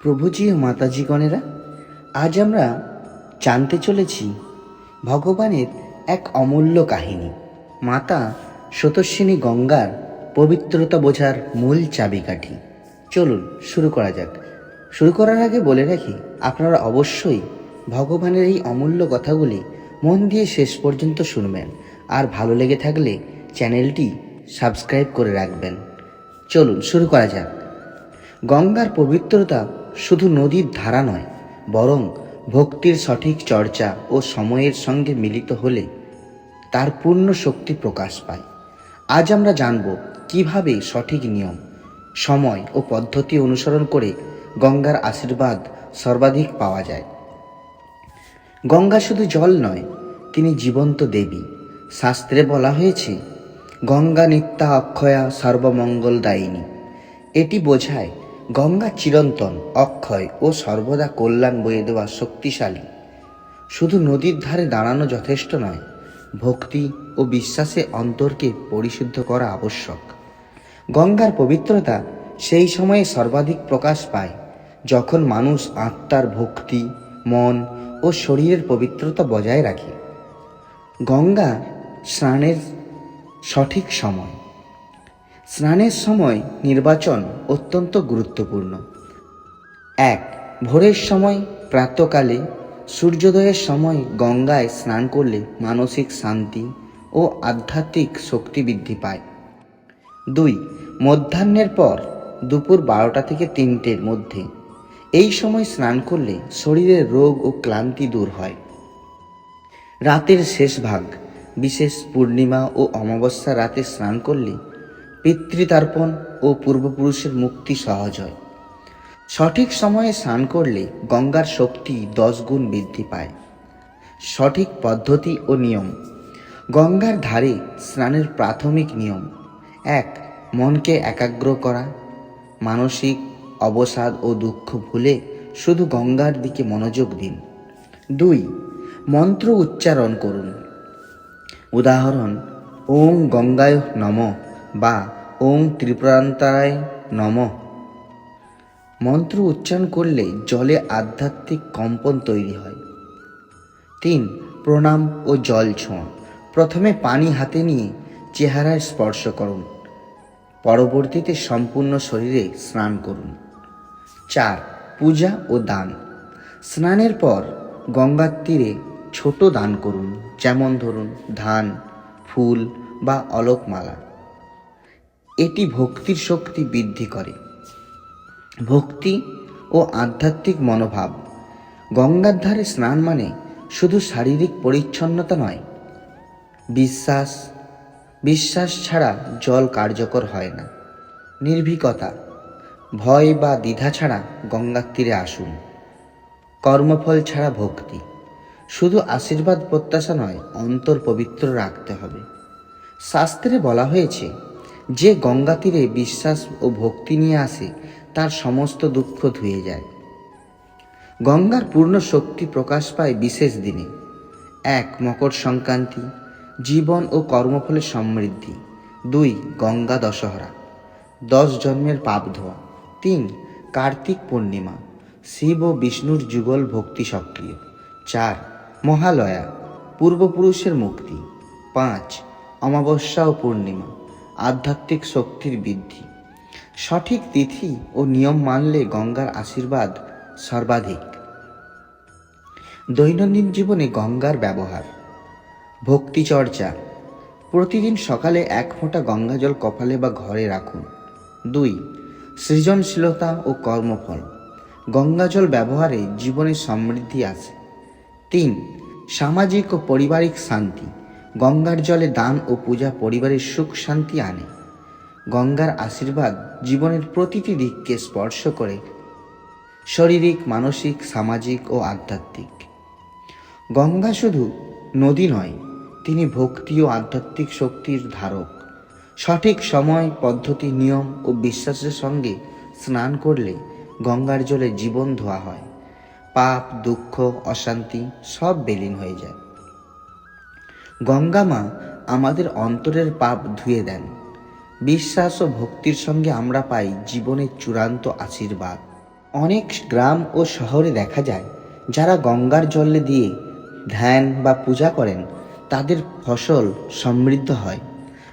প্রভুজি ও মাতাজিগণেরা, আজ আমরা জানতে চলেছি ভগবানের এক অমূল্য কাহিনী। মাতা সতস্বিনী গঙ্গার পবিত্রতা বোঝার মূল চাবিকাঠি। চলুন, শুরু করা যাক। শুরু করার আগে বলে রাখি, আপনারা অবশ্যই ভগবানের এই অমূল্য কথাগুলি মন দিয়ে শেষ পর্যন্ত শুনবেন। আর ভালো লেগে থাকলে চ্যানেলটি সাবস্ক্রাইব করে রাখবেন। চলুন, শুরু করা যাক। গঙ্গার পবিত্রতা শুধু নদীর ধারা নয়, বরং ভক্তির সঠিক চর্চা ও সময়ের সঙ্গে মিলিত হলে তার পূর্ণ শক্তি প্রকাশ পায়। আজ আমরা জানব কীভাবে সঠিক নিয়ম, সময় ও পদ্ধতি অনুসরণ করে গঙ্গার আশীর্বাদ সর্বাধিক পাওয়া যায়। গঙ্গা শুধু জল নয়, তিনি জীবন্ত দেবী। শাস্ত্রে বলা হয়েছে, গঙ্গা নিত্যা অক্ষয়া সর্বমঙ্গল দায়িনী এটি বোঝায় গঙ্গা চিরন্তন, অক্ষয় ও সর্বদা কল্যাণ বয়ে দেওয়া শক্তিশালী। শুধু নদীর ধারে দাঁড়ানো যথেষ্ট নয়, ভক্তি ও বিশ্বাসে অন্তরকে পরিশুদ্ধ করা আবশ্যক। গঙ্গার পবিত্রতা সেই সময়ে সর্বাধিক প্রকাশ পায়, যখন মানুষ আত্মার ভক্তি, মন ও শরীরের পবিত্রতা বজায় রাখে। গঙ্গা স্নানের সঠিক সময়। স্নানের সময় নির্বাচন অত্যন্ত গুরুত্বপূর্ণ। এক, ভোরের সময় প্রাতকালে সূর্যোদয়ের সময় গঙ্গায় স্নান করলে মানসিক শান্তি ও আধ্যাত্মিক শক্তি বৃদ্ধি পায়। দুই, মধ্যাহ্নের পর দুপুর বারোটা থেকে তিনটের মধ্যে। এই সময় স্নান করলে শরীরের রোগ ও ক্লান্তি দূর হয়। রাতের শেষ ভাগ, বিশেষ পূর্ণিমা ও অমাবস্যা রাতে স্নান করলে পিতৃতার্পণ ও পূর্বপুরুষের মুক্তি সহজ হয়। সঠিক সময়ে স্নান করলে গঙ্গার শক্তি দশ গুণ বৃদ্ধি পায়। সঠিক পদ্ধতি ও নিয়ম। গঙ্গার ধারে স্নানের প্রাথমিক নিয়ম। এক, মনকে একাগ্র করা। মানসিক অবসাদ ও দুঃখ ভুলে শুধু গঙ্গার দিকে মনোযোগ দিন। দুই, মন্ত্র উচ্চারণ করুন। উদাহরণ ওম গঙ্গায় নম। বা ওং ত্রিপুরান্তারায় নম। মন্ত্র উচ্চারণ করলে জলে আধ্যাত্মিক কম্পন তৈরি হয়। তিন, প্রণাম ও জল ছোঁয়া। প্রথমে পানি হাতে নিয়ে চেহারায় স্পর্শ করুন। পরবর্তীতে সম্পূর্ণ শরীরে স্নান করুন। চার, পূজা ও দান। স্নানের পর গঙ্গার তীরে ছোট দান করুন, যেমন ধরুন ধান, ফুল বা অলোকমালা। এটি ভক্তির শক্তি বৃদ্ধি করে। ভক্তি ও আধ্যাত্মিক মনোভাব গঙ্গার ধারে স্নান মানে শুধু শারীরিক পরিচ্ছন্নতা নয়। বিশ্বাস বিশ্বাস ছাড়া জল কার্যকর হয় না। নির্ভীকতা, ভয় বা দ্বিধা ছাড়া গঙ্গার তীরে আসুন। কর্মফল ছাড়া ভক্তি, শুধু আশীর্বাদ প্রত্যাশা নয়, অন্তর পবিত্র রাখতে হবে। শাস্ত্রে বলা হয়েছে যে গঙ্গা তীরে বিশ্বাস ও ভক্তি নিয়ে আসে, তার সমস্ত দুঃখ ধুয়ে যায়। গঙ্গার পূর্ণ শক্তি প্রকাশ পায় বিশেষ দিনে। এক, মকর সংক্রান্তি, জীবন ও কর্মফলের সমৃদ্ধি। দুই, গঙ্গা দশহরা। দশ, জন্মের পাপ ধোয়া। তিন, কার্তিক পূর্ণিমা। শিব ও বিষ্ণুর যুগল ভক্তি সক্রিয়। চার, মহালয়া, পূর্বপুরুষের মুক্তি। পাঁচ, অমাবস্যা ও পূর্ণিমা। আধ্যাত্মিক শক্তির বৃদ্ধি। সঠিক তিথি ও নিয়ম মানলে গঙ্গার আশীর্বাদ সর্বাধিক। দৈনন্দিন জীবনে গঙ্গার ব্যবহার। ভক্তি চর্চা। প্রতিদিন সকালে এক ফোঁটা গঙ্গাজল কপালে বা ঘরে রাখুন। দুই, সৃজনশীলতা ও কর্মফল। গঙ্গাজল ব্যবহারে জীবনে সমৃদ্ধি আসে তিন, সামাজিক ও পারিবারিক শান্তি। গঙ্গার জলে দান ও পূজা পরিবারের সুখ শান্তি আনে। গঙ্গার আশীর্বাদ জীবনের প্রতিটি দিককে স্পর্শ করে শারীরিক, মানসিক, সামাজিক ও আধ্যাত্মিক। গঙ্গা শুধু নদী নয়, তিনি ভক্তি ও আধ্যাত্মিক শক্তির ধারক। সঠিক সময়, পদ্ধতি, নিয়ম ও বিশ্বাসের সঙ্গে স্নান করলে গঙ্গার জলে জীবন ধোয়া হয়। পাপ, দুঃখ, অশান্তি সব বেলীন হয়ে যায়। গঙ্গা মা আমাদের অন্তরের পাপ ধুয়ে দেন। বিশ্বাস ও ভক্তির সঙ্গে আমরা পাই জীবনের চূড়ান্ত আশীর্বাদ। অনেক গ্রাম ও শহরে দেখা যায়, যারা গঙ্গার জলে দিয়ে ধ্যান বা পূজা করেন, তাদের ফসল সমৃদ্ধ হয়।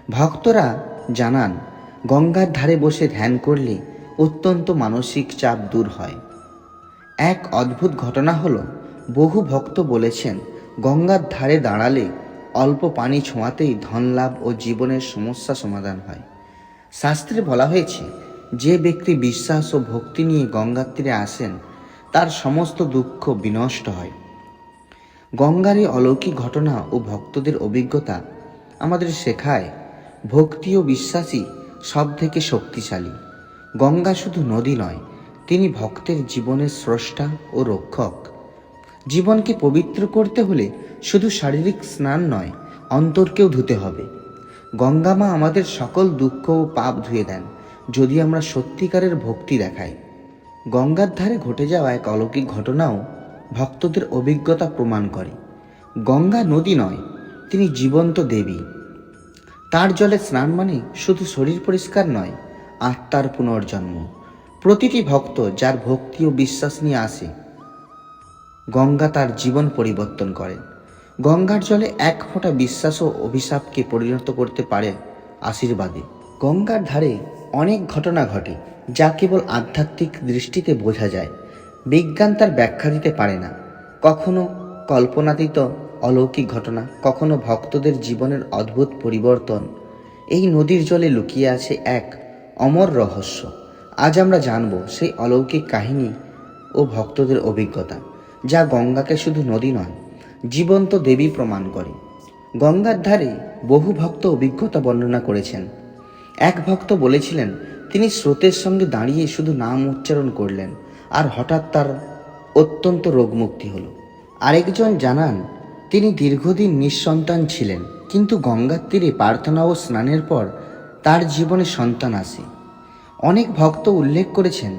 ভক্তরা জানান, গঙ্গার ধারে বসে ধ্যান করলে অত্যন্ত মানসিক চাপ দূর হয়। এক অদ্ভুত ঘটনা হলো, বহু ভক্ত বলেছেন, গঙ্গার ধারে দাঁড়ালে অল্প পানি ছোঁয়াতেই ধনলাভ ও জীবনের সমস্যা সমাধান হয়। শাস্ত্রে বলা হয়েছে, যে ব্যক্তি বিশ্বাস ও ভক্তি নিয়ে গঙ্গার তীরে আসেন, তার সমস্ত দুঃখ বিনষ্ট হয়। গঙ্গার এই অলৌকিক ঘটনা ও ভক্তদের অভিজ্ঞতা আমাদের শেখায়, ভক্তি ও বিশ্বাসই সব থেকে শক্তিশালী। গঙ্গা শুধু নদী নয়, তিনি ভক্তের জীবনের স্রষ্টা ও রক্ষক। জীবনকে পবিত্র করতে হলে শুধু শারীরিক স্নান নয়, অন্তরকেও ধুতে হবে। গঙ্গা মা আমাদের সকল দুঃখ ও পাপ ধুয়ে দেন, যদি আমরা সত্যিকারের ভক্তি দেখাই। গঙ্গার ধারে ঘটে যাওয়া এক অলৌকিক ঘটনাও ভক্তদের অভিজ্ঞতা প্রমাণ করে। গঙ্গা নদী নয়, তিনি জীবন্ত দেবী। তার জলে স্নান মানে শুধু শরীর পরিষ্কার নয়, আত্মার পুনর্জন্ম। প্রতিটি ভক্ত যার ভক্তি ও বিশ্বাস নিয়ে আসে গঙ্গা তার জীবন পরিবর্তন করেন গঙ্গার জলে এক ফোঁটা বিশ্বাস ও অভিশাপকে পরিণত করতে পারে আশীর্বাদে। গঙ্গার ধারে অনেক ঘটনা ঘটে, যা কেবল আধ্যাত্মিক দৃষ্টিতে বোঝা যায়। বিজ্ঞান তার ব্যাখ্যা দিতে পারে না। কখনো কল্পনাতীত অলৌকিক ঘটনা, কখনো ভক্তদের জীবনের অদ্ভুত পরিবর্তন। এই নদীর জলে লুকিয়ে আছে এক অমর রহস্য। আজ আমরা জানব সেই অলৌকিক কাহিনী ও ভক্তদের অভিজ্ঞতা। যা গঙ্গাকে শুধু নদী নয়, জীবন্ত দেবী প্রমাণ করে। গঙ্গার ধারে বহু ভক্ত অভিজ্ঞতা বর্ণনা করেছেন। এক ভক্ত বলেছিলেন, তিনি স্রোতের সঙ্গে দাঁড়িয়ে শুধু নাম উচ্চারণ করলেন আর হঠাৎ তার অত্যন্ত রোগমুক্তি হলো। আরেকজন জানান, তিনি দীর্ঘদিন নিঃসন্তান ছিলেন, কিন্তু গঙ্গার তীরে প্রার্থনা ও স্নানের পর তার জীবনে সন্তান আসে। অনেক ভক্ত উল্লেখ করেছেন,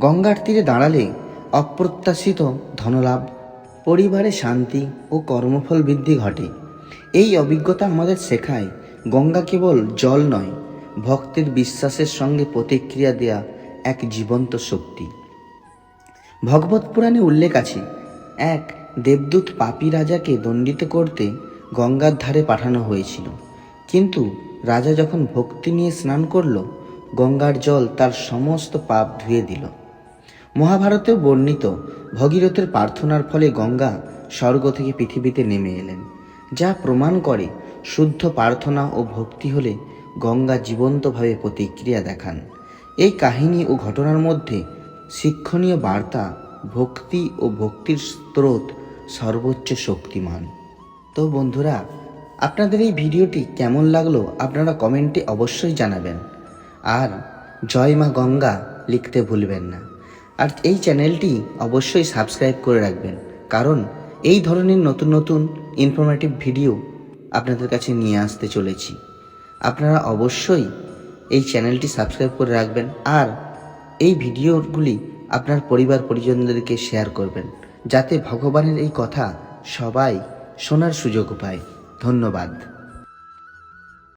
গঙ্গার তীরে দাঁড়ালে অপ্রত্যাশিত ধনলাভ, পরিবারে শান্তি ও কর্মফল বৃদ্ধি ঘটে। এই অভিজ্ঞতা আমাদের শেখায়, গঙ্গা কেবল জল নয়, ভক্তের বিশ্বাসের সঙ্গে প্রতিক্রিয়া দেয়া এক জীবন্ত শক্তি। ভগবত পুরাণে উল্লেখ আছে, এক দেবদূত পাপী রাজাকে দণ্ডিত করতে গঙ্গার ধারে পাঠানো হয়েছিল। কিন্তু রাজা যখন ভক্তি নিয়ে স্নান করল, গঙ্গার জল তার সমস্ত পাপ ধুয়ে দিল। মহাভারতেও বর্ণিত ভগীরথের প্রার্থনার ফলে গঙ্গা স্বর্গ থেকে পৃথিবীতে নেমে এলেন, যা প্রমাণ করে শুদ্ধ প্রার্থনা ও ভক্তি হলে গঙ্গা জীবন্তভাবে প্রতিক্রিয়া দেখান। এই কাহিনী ও ঘটনার মধ্যে শিক্ষণীয় বার্তা, ভক্তি ও ভক্তির স্রোত সর্বোচ্চ শক্তিমান। তো বন্ধুরা, আপনাদের এই ভিডিওটি কেমন লাগল আপনারা কমেন্টে অবশ্যই জানাবেন। আর জয় মা গঙ্গা লিখতে ভুলবেন না। আর এই চ্যানেলটি অবশ্যই সাবস্ক্রাইব করে রাখবেন। কারণ এই ধরনের নতুন নতুন ইনফরমেটিভ ভিডিও আপনাদের কাছে নিয়ে আসতে চলেছি। আপনারা অবশ্যই এই চ্যানেলটি সাবস্ক্রাইব করে রাখবেন আর এই ভিডিওগুলি আপনার পরিবার পরিজনদেরকে শেয়ার করবেন। যাতে ভগবানের এই কথা সবাই শোনার সুযোগ পায়। ধন্যবাদ।